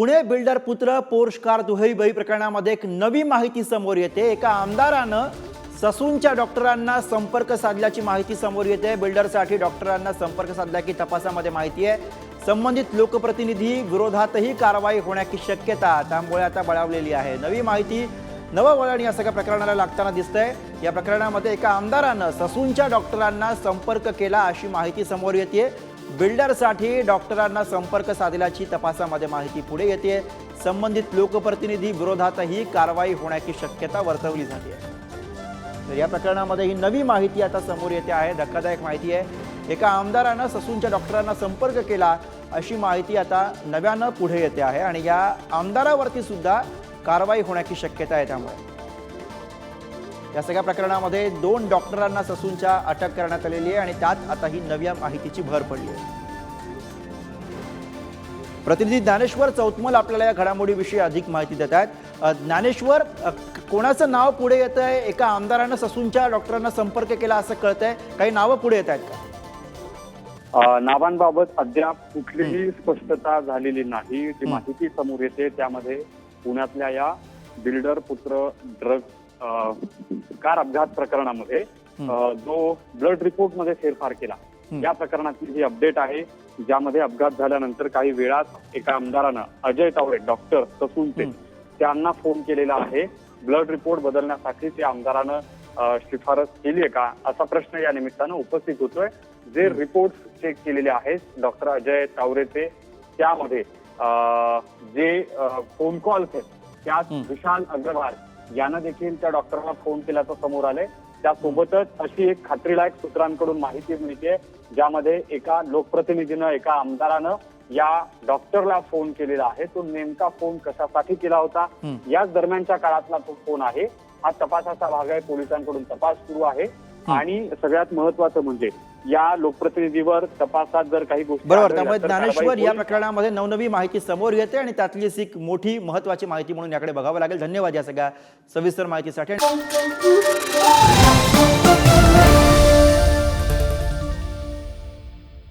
Pune builder पुत्र Porsche car दुहेरी प्रकरणामध्ये एक नवी माहिती समोर येते. एका आमदारानं ससूनच्या डॉक्टरांना संपर्क साधल्याची माहिती समोर येते. बिल्डरसाठी डॉक्टरांना संपर्क साधला की तपासामध्ये माहिती आहे. संबंधित लोकप्रतिनिधी विरोधातही कारवाई होण्याची शक्यता त्यामुळे आता बळावलेली आहे. नवी माहिती नवं वळण या सगळ्या प्रकरणाला लागताना दिसतंय. या प्रकरणामध्ये एका आमदारानं ससूनच्या डॉक्टरांना संपर्क केला अशी माहिती समोर येते बिल्डरसाठी डॉक्टरांना संपर्क साधल्याची तपासामध्ये माहिती पुढे येते संबंधित लोकप्रतिनिधी विरोधातही कारवाई होण्याची शक्यता वर्तवली जाते तर या प्रकरणामध्ये ही नवी माहिती आता समोर येते आहे धक्कादायक माहिती आहे. एका आमदारानं ससूनच्या डॉक्टरांना संपर्क केला अशी माहिती आता नव्यानं पुढे येते आहे आणि या आमदारावरती सुद्धा कारवाई होण्याची शक्यता आहे त्यामुळे. या सगळ्या प्रकरणामध्ये दोन डॉक्टरांना ससूनच्या अटक करण्यात आलेली आहे आणि त्यात आता ही नव्या माहितीची भर पडली आहे. प्रतिनिधी ज्ञानेश्वर चौतमल आपल्याला या घडामोडीविषयी अधिक माहिती देत आहेत. ज्ञानेश्वर कोणाचं नाव पुढे येत आहे? एका आमदारानं ससूनच्या डॉक्टरांना संपर्क केला असं कळतंय. काही नावं पुढे येत आहेत का? नावांबाबत अद्याप कुठलीही स्पष्टता झालेली नाही. जी. माहिती समोर येते त्यामध्ये पुण्यातल्या या बिल्डर पुत्र ड्रग कार अपघात प्रकरणामध्ये जो ब्लड रिपोर्टमध्ये फेरफार केला. या प्रकरणातली ही अपडेट आहे ज्यामध्ये अपघात झाल्यानंतर काही वेळात एका आमदारानं अजय तावडे डॉक्टर ससूनचे. त्यांना फोन केलेला आहे ब्लड रिपोर्ट बदलण्यासाठी त्या आमदारानं शिफारस केली आहे का असा प्रश्न या निमित्तानं उपस्थित होतोय जे रिपोर्ट चेक केलेले आहेत डॉक्टर अजय तावरेचे त्यामध्ये जे फोन कॉल्स आहेत त्यात. विशाल अग्रवाल यानं देखील त्या डॉक्टरला फोन केल्याचं समोर आलंय त्यासोबतच अशी एक खात्रीलायक सूत्रांकडून माहिती मिळते ज्यामध्ये एका लोकप्रतिनिधीनं एका आमदारानं या डॉक्टरला फोन केलेला आहे. तो नेमका फोन कशासाठी केला होता. याच दरम्यानच्या काळातला तो फोन आहे. हा तपासाचा भाग आहे. पोलिसांकडून तपास सुरू आहे. आणि सगळ्यात महत्वाचं म्हणजे या लोकप्रतिनिधीवर तपासात जर काही गोष्टी बरोबर त्यामुळे ज्ञानेश्वर या. प्रकरणामध्ये नवनवी माहिती समोर येते आणि त्यातलीच एक मोठी महत्वाची माहिती म्हणून याकडे बघावं लागेल. धन्यवाद या सगळ्या सविस्तर माहितीसाठी.